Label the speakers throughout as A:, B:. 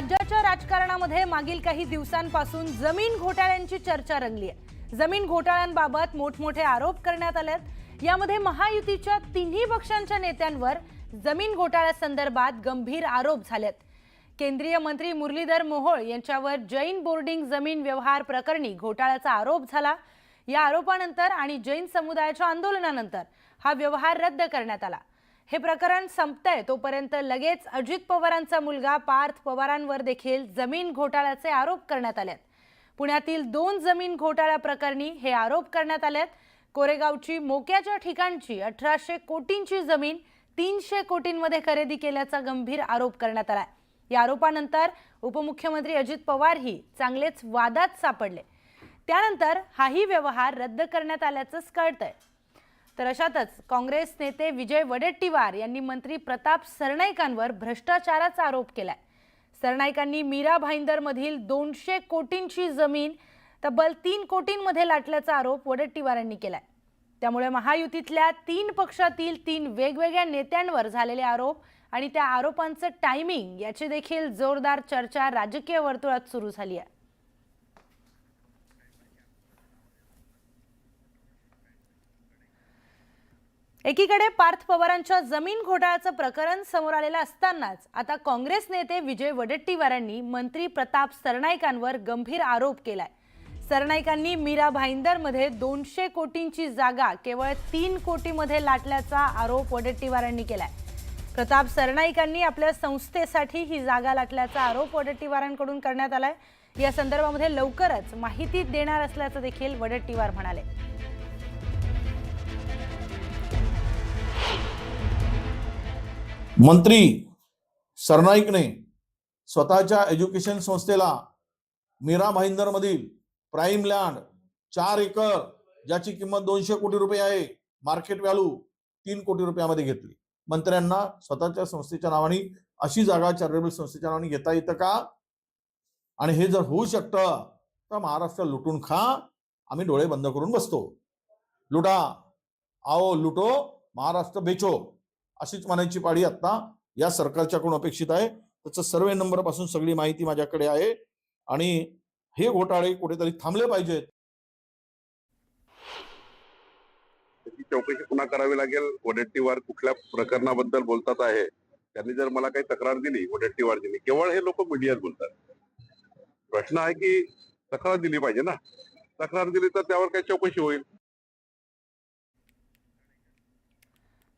A: राज्याच्या राजकारणामध्ये मागील काही दिवसांपासून जमीन घोटाळ्यांची चर्चा रंगली आहे. जमीन घोटाळ्यांबाबत मोठमोठे आरोप करण्यात आलेत यामध्ये महायुतीच्या तिन्ही पक्षांच्या नेत्यांवर जमीन घोटाळ्यासंदर्भात गंभीर आरोप झालेत केंद्रीय मंत्री मुरलीधर मोहोळ यांच्यावर जैन बोर्डिंग जमीन व्यवहार प्रकरणी घोटाळ्याचा आरोप झाला. या आरोपानंतर आणि जैन समुदायाच्या आंदोलनानंतर हा व्यवहार रद्द करण्यात आला. हे प्रकरण संपतंय. तोपर्यंत लगेच अजित पवारांचा मुलगा पार्थ पवारांवर देखील जमीन घोटाळ्याचे आरोप करण्यात आलेत. पुण्यातील दोन जमीन घोटाळ्या प्रकरणी हे आरोप करण्यात आलेत. कोरेगावची मोक्याच्या ठिकाणची अठराशे कोटींची जमीन तीनशे कोटींमध्ये खरेदी केल्याचा गंभीर आरोप करण्यात आला या आरोपानंतर उपमुख्यमंत्री अजित पवारही चांगलेच वादात सापडले. त्यानंतर हाही व्यवहार रद्द करण्यात आल्याचं कळतंय. तर अशातच काँग्रेस नेते विजय वडेट्टीवार यांनी मंत्री प्रताप सरनाईकांवर भ्रष्टाचाराचा आरोप केलाय. सरनाईकांनी मीरा भाईंदरमधील दोनशे कोटींची जमीन तब्बल तीन कोटींमध्ये लाटल्याचा आरोप वडेट्टीवार यांनी केलाय. त्यामुळे महायुतीतल्या तीन पक्षातील तीन वेगवेगळ्या नेत्यांवर झालेले आरोप आणि त्या आरोपांचं टायमिंग याची देखील जोरदार चर्चा राजकीय वर्तुळात सुरू झाली आहे. एकीकडे पार्थ पवारांच्या जमीन घोटाळ्याचं प्रकरण समोर आलेलं असतानाच आता काँग्रेस नेते विजय वडेट्टीवारांनी मंत्री प्रताप सरनाईकांवर गंभीर आरोप केलाय. सरनाईकांनी मीरा भाईंदरमध्ये दोनशे कोटींची जागा केवळ तीन कोटीमध्ये लाटल्याचा आरोप वडेट्टीवारांनी केलाय. प्रताप सरनाईकांनी आपल्या संस्थेसाठी ही जागा लाटल्याचा आरोप वडेट्टीवारांकडून करण्यात आलाय. या संदर्भामध्ये लवकरच माहिती देणार असल्याचं देखील वडेट्टीवार म्हणाले.
B: मंत्री सरनाईकने स्वतःच्या एज्युकेशन संस्थेला मीरा भाईंदरमधील प्राईम लँड चार एकर ज्याची किंमत दोनशे कोटी रुपये आहे मार्केट व्हॅल्यू तीन कोटी रुपयामध्ये घेतली. मंत्र्यांना स्वतःच्या संस्थेच्या नावाने अशी जागा चॅरिटेबल संस्थेच्या नावाने घेता येतं का? आणि हे जर होऊ शकतं तर महाराष्ट्र लुटून खा आम्ही डोळे बंद करून बसतो. लुटा आओ लुटो महाराष्ट्र बेचो. अशीच म्हणायची पाळी आता या सरकारच्याकडून अपेक्षित आहे. त्याचं सर्वे नंबरपासून सगळी माहिती माझ्याकडे आहे. आणि हे घोटाळे कुठेतरी थांबले पाहिजेत.
C: चौकशी पुन्हा करावी लागेल. वडेट्टीवार कुठल्या प्रकरणाबद्दल बोलतात आहे त्यांनी जर मला काही तक्रार दिली वडेट्टीवारजींनी केवळ हे लोक मीडियात बोलतात. प्रश्न आहे की तक्रार दिली पाहिजे ना? तक्रार दिली तर त्यावर काही चौकशी होईल.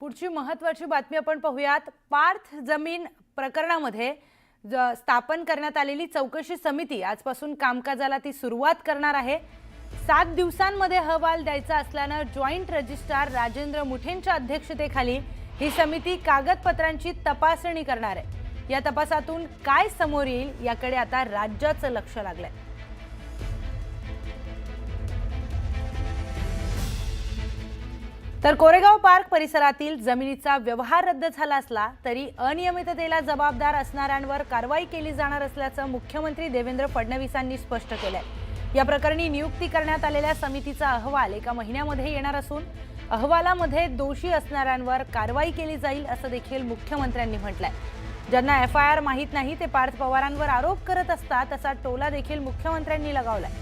A: पुढची महत्त्वाची बातमी आपण पाहूयात. पार्थ जमीन प्रकरणामध्ये ज- स्थापन करण्यात आलेली चौकशी समिती आजपासून कामकाजाला ती सुरुवात करणार आहे. सात दिवसांमध्ये अहवाल द्यायचा असल्यानं जॉईंट रजिस्ट्रार राजेंद्र मुठेंच्या अध्यक्षतेखाली ही समिती कागदपत्रांची तपासणी करणार आहे. या तपासातून काय समोर येईल याकडे आता राज्याचं लक्ष लागलंय. तर कोरेगाव पार्क परिसरातील जमिनीचा व्यवहार रद्द झाला असला तरी अनियमिततेला जबाबदार असणाऱ्यांवर कारवाई केली जाणार असल्याचं मुख्यमंत्री देवेंद्र फडणवीसांनी स्पष्ट केलंय. या प्रकरणी नियुक्ती करण्यात आलेल्या समितीचा अहवाल एका महिन्यामध्ये येणार असून अहवालामध्ये दोषी असणाऱ्यांवर कारवाई केली जाईल असं देखील मुख्यमंत्र्यांनी म्हटलंय. ज्यांना एफ आय आर माहीत नाही ते पार्थ पवारांवर आरोप करत असतात असा टोला देखील मुख्यमंत्र्यांनी लगावलाय.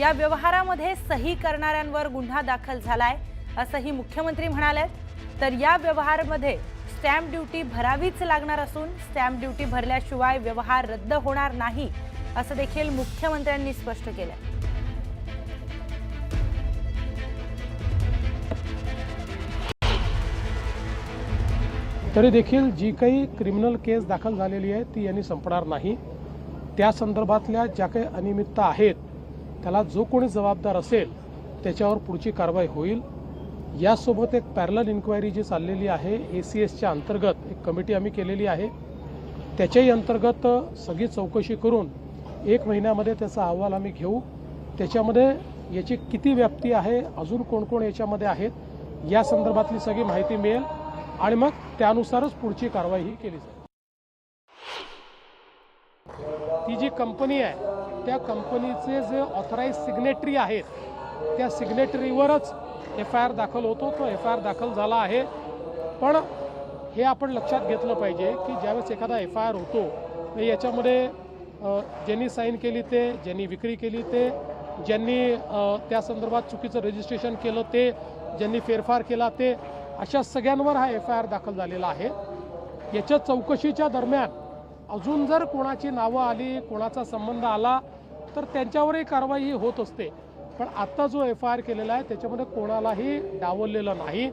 A: या व्यवहारामध्ये सही करणाऱ्यांवर गुन्हा दाखल झालाय. असंही मुख्यमंत्री म्हणाले तर या व्यवहारामध्ये स्टॅम्प ड्युटी भरावीच लागणार असून स्टॅम्प ड्युटी भरल्याशिवाय व्यवहार रद्द होणार नाही असं देखील मुख्यमंत्र्यांनी स्पष्ट केलं
D: तरी देखील जी काही क्रिमिनल केस दाखल झालेली आहे ती यांनी संपणार नाही. त्या संदर्भातल्या ज्या काही अनियमितता आहेत त्याला जो कोणी जबाबदार असेल त्याच्यावर पुढची कारवाई होईल. यासोबत एक पॅरल इन्क्वायरी जी चाललेली आहे ए सी एसच्या अंतर्गत एक कमिटी आम्ही केलेली आहे. त्याच्याही अंतर्गत सगळी चौकशी करून एक महिन्यामध्ये त्याचा अहवाल आम्ही घेऊ. त्याच्यामध्ये याची किती व्याप्ती आहे अजून कोण कोण याच्यामध्ये आहेत या संदर्भातली सगळी माहिती मिळेल आणि मग त्यानुसारच पुढची कारवाई ही केली जाईल. ती जी कंपनी आहे त्या कंपनीचे जे ऑथराईज सिग्नेटरी आहेत त्या सिग्नेटरीवरच एफ आय आर दाखल होतो तो एफ आय आर दाखल झाला आहे. पण हे आपण लक्षात घेतलं पाहिजे की ज्यावेळेस एखादा एफ आय आर होतो याच्यामध्ये ज्यांनी साईन केली ते ज्यांनी विक्री केली ते ज्यांनी त्या संदर्भात चुकीचं रजिस्ट्रेशन केलं ते ज्यांनी फेरफार केला ते अशा सगळ्यांवर हा एफ आय आर दाखल झालेला आहे. याच्या चौकशीच्या दरम्यान अजून जर कोणाची नावं आली कोणाचा संबंध आला तर त्यांच्यावरही कारवाई ही होत असते. पण आत्ता जो एफ आय आर केलेला आहे त्याच्यामध्ये कोणालाही डावललेलं नाही.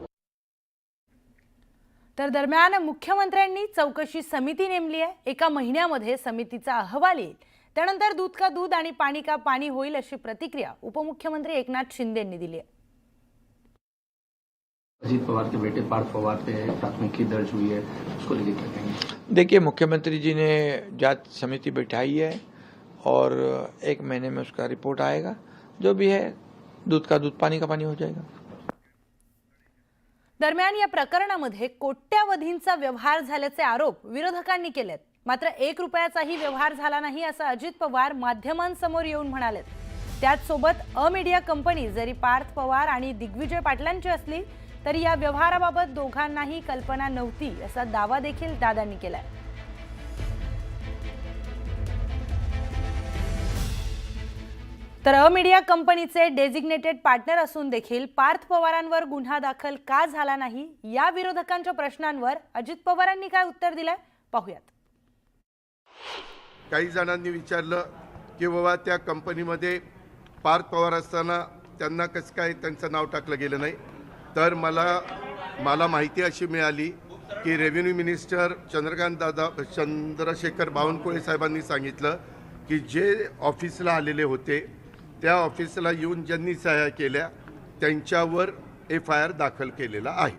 A: तर दरम्यान मुख्यमंत्र्यांनी चौकशी समिती नेमली आहे. एका महिन्यामध्ये समितीचा अहवाल येईल. त्यानंतर दूध का दूध आणि पाणी का पाणी होईल अशी प्रतिक्रिया उपमुख्यमंत्री एकनाथ शिंदे यांनी दिली आहे.
E: अजीत पवार के बेटे पार्थ पवार पे प्राथमिकी दर्ज हुई है उसको लेके क्या कहेंगे?
F: देखिए मुख्यमंत्री जी ने जांच समिति बैठाई है और एक महीने में उसका रिपोर्ट आएगा। जो भी है दूध का दूध पानी का पानी हो जाएगा।
A: दरम्यान या प्रकरणामध्ये कोट्यावधींचा व्यवहार झाल्याचे आरोप विरोधकांनी केलेत. मात्र एक रुपयाचाही व्यवहार झाला नाही असं अजित पवार माध्यमांसमोर येऊन म्हणालेत. त्याचसोबत अ मीडिया कंपनी जरी पार्थ पवार आणि दिग्विजय पाटलांची असली तरी या व्यवहाराबाबत दोघांनाही कल्पना नव्हती असा दावा देखील दादांनी केलाय. तर अ मीडिया कंपनीचे डेझिग्नेटेड पार्टनर असून देखील पार्थ पवारांवर गुन्हा दाखल का झाला नाही या विरोधकांच्या प्रश्नांवर अजित पवारांनी काय उत्तर दिलंय? पाहूयात.
G: काही जणांनी विचारलं की बाबा त्या कंपनीमध्ये पार्थ पवार असताना त्यांना कसं काय त्यांचं नाव टाकलं गेलं नाही? तर मला मला माहिती अशी मिळाली की रेव्हेन्यू मिनिस्टर चंद्रकांत दादा चंद्रशेखर बावनकुळे साहेबांनी सांगितलं की जे ऑफिसला आलेले होते त्या ऑफिसला येऊन ज्यांनी सह्या केल्या त्यांच्यावर एफ आय आर दाखल केलेला आहे.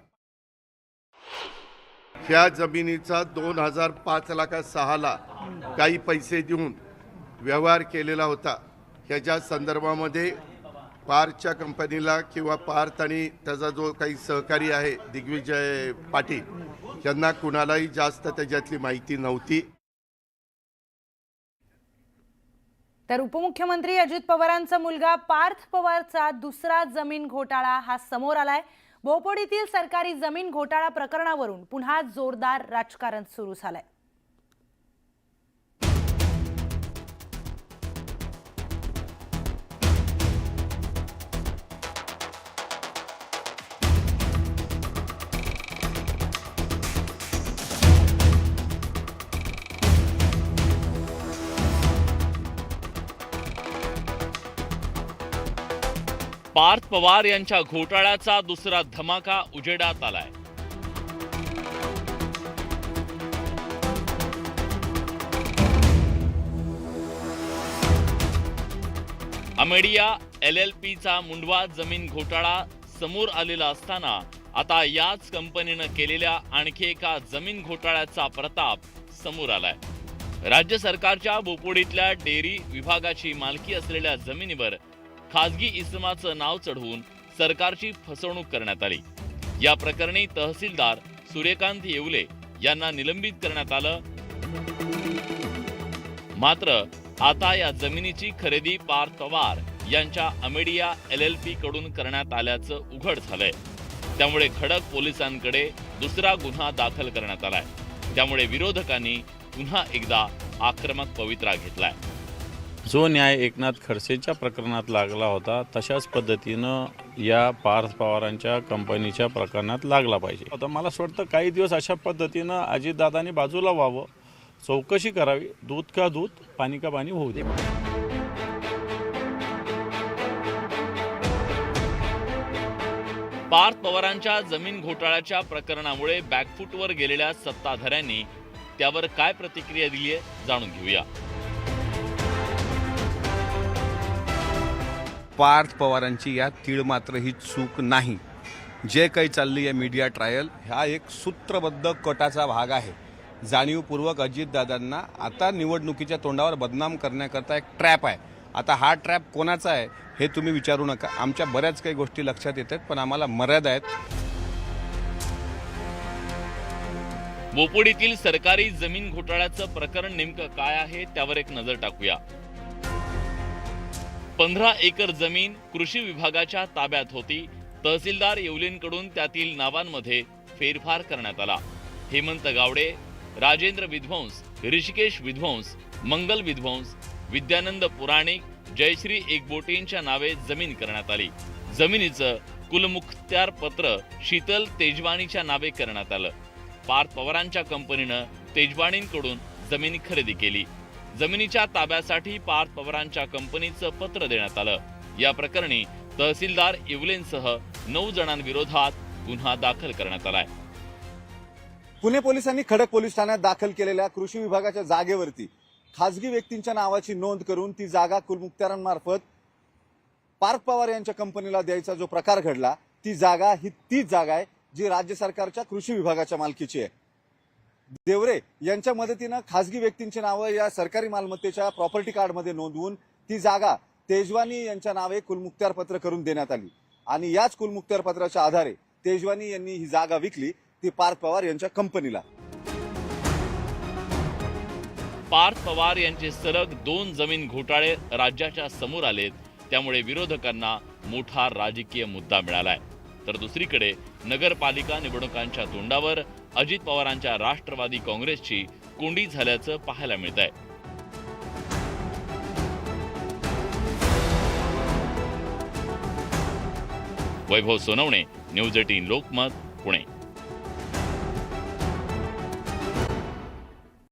G: ह्या जमिनीचा दोन हजार पाच लाखा सहाला काही पैसे देऊन व्यवहार केलेला होता. ह्याच्या संदर्भामध्ये पारच्या कंपनीला किंवा पार्थ आणि त्याचा जो काही सहकारी आहे दिग्विजय पाटील यांना कुणालाही जास्त त्याच्यातली माहिती नव्हती.
A: तर उपमुख्यमंत्री अजित पवारांचा मुलगा पार्थ पवारचा दुसरा जमीन घोटाळा हा समोर आलाय. बोपोडीतील सरकारी जमीन घोटाळा प्रकरणावरून पुन्हा जोरदार राजकारण सुरू झालंय.
H: पार्थ पवार यांच्या घोटाळ्याचा दुसरा धमाका उजेडात आलाय. अमेडिया एल एल पीचा मुंडवा जमीन घोटाळा समोर आलेला असताना आता याच कंपनीनं केलेल्या आणखी एका जमीन घोटाळ्याचा प्रताप समोर आलाय. राज्य सरकारच्या बोपोडीतल्या डेअरी विभागाची मालकी असलेल्या जमिनीवर खासगी इसमाचं नाव चढवून सरकारची फसवणूक करण्यात आली. या प्रकरणी तहसीलदार सूर्यकांत येवले यांना निलंबित करण्यात आलं. मात्र आता या जमिनीची खरेदी पार पवार यांच्या अमेडिया एल एल पी कडून करण्यात आल्याचं उघड झालंय. त्यामुळे खडक पोलिसांकडे दुसरा गुन्हा दाखल करण्यात आलाय. त्यामुळे विरोधकांनी पुन्हा एकदा आक्रमक पवित्रा घेतलाय.
I: जो न्याय एकनाथ खडसेच्या प्रकरणात लागला होता तशाच पद्धतीनं या पार्थ पवारांच्या कंपनीच्या प्रकरणात लागला पाहिजे. आता मला असं वाटतं काही दिवस अशा पद्धतीनं अजितदादांनी बाजूला व्हावं चौकशी करावी दूध का दूध पाणी का पाणी होऊ दे.
H: पार्थ पवारांच्या जमीन घोटाळ्याच्या प्रकरणामुळे बॅकफूटवर गेलेल्या सत्ताधाऱ्यांनी त्यावर काय प्रतिक्रिया दिली आहे जाणून घेऊया.
J: पार्थ पवारांची या तीळ मात्र ही चूक नाही. जे काही चालली आहे मीडिया ट्रायल हा एक सूत्रबद्ध कटाचा भाग आहे. जाणीवपूर्वक अजितदादांना आता निवडणुकीच्या तोंडावर बदनाम करण्याकरता एक ट्रॅप आहे. आता हा ट्रॅप कोणाचा आहे हे तुम्ही विचारू नका. आमच्या बऱ्याच काही गोष्टी लक्षात येतात पण आम्हाला मर्यादा आहेत.
H: बोपोडीतील सरकारी जमीन घोटाळ्याचं प्रकरण नेमकं काय आहे त्यावर एक नजर टाकूया. पंधरा एकर जमीन कृषी विभागाच्या ताब्यात होती. तहसीलदार येवलेंकडून त्यातील नावांमध्ये फेरफार करण्यात आला. हेमंत गावडे राजेंद्र विध्वंस ऋषिकेश विध्वंस मंगल विध्वंस विद्यानंद पुराणिक जयश्री एकबोटेंच्या नावे जमीन करण्यात आली. जमिनीचं कुलमुख्त्यार पत्र शीतल तेजवाणीच्या नावे करण्यात आलं. पार्थ पवारांच्या कंपनीनं तेजवाणींकडून जमीन खरेदी केली. जमिनीच्या ताब्यासाठी पार्थ पवारांच्या कंपनीचं पत्र देण्यात आलं. या प्रकरणी तहसीलदार इवलेनसह नऊ जणांविरोधात गुन्हा दाखल करण्यात आलाय.
K: पुणे पोलिसांनी खडक पोलीस ठाण्यात दाखल केलेल्या कृषी विभागाच्या जागेवरती खासगी व्यक्तींच्या नावाची नोंद करून ती जागा कुलमुक्त्यारांमार्फत पार्थ पवार यांच्या कंपनीला द्यायचा जो प्रकार घडला ती जागा ही तीच जागा आहे जी राज्य सरकारच्या कृषी विभागाच्या मालकीची आहे. देवरे यांच्या मदतीनं खासगी व्यक्तींची नावं या सरकारी मालमत्तेच्या प्रॉपर्टी कार्डमध्ये नोंदवून ती जागा तेजवानी यांच्या नावे कुलमुक्त्यार पत्र करून देण्यात आली. आणि याच कुलमुक्त्यार पत्राच्या आधारे तेजवानी यांनी ही जागा विकली ती पार्थ पवार यांच्या कंपनीला.
H: पार्थ पवार यांचे सलग दोन जमीन घोटाळे राज्याच्या समोर आलेत त्यामुळे विरोधकांना मोठा राजकीय मुद्दा मिळालाय. तर दुसरीकडे नगरपालिका निवडणुकांच्या तोंडावर अजित पवारांच्या राष्ट्रवादी काँग्रेसची कोंडी झाल्याचं पाहायला मिळत आहे वैभव सोनवणे न्यूज एटीन लोकमत पुणे.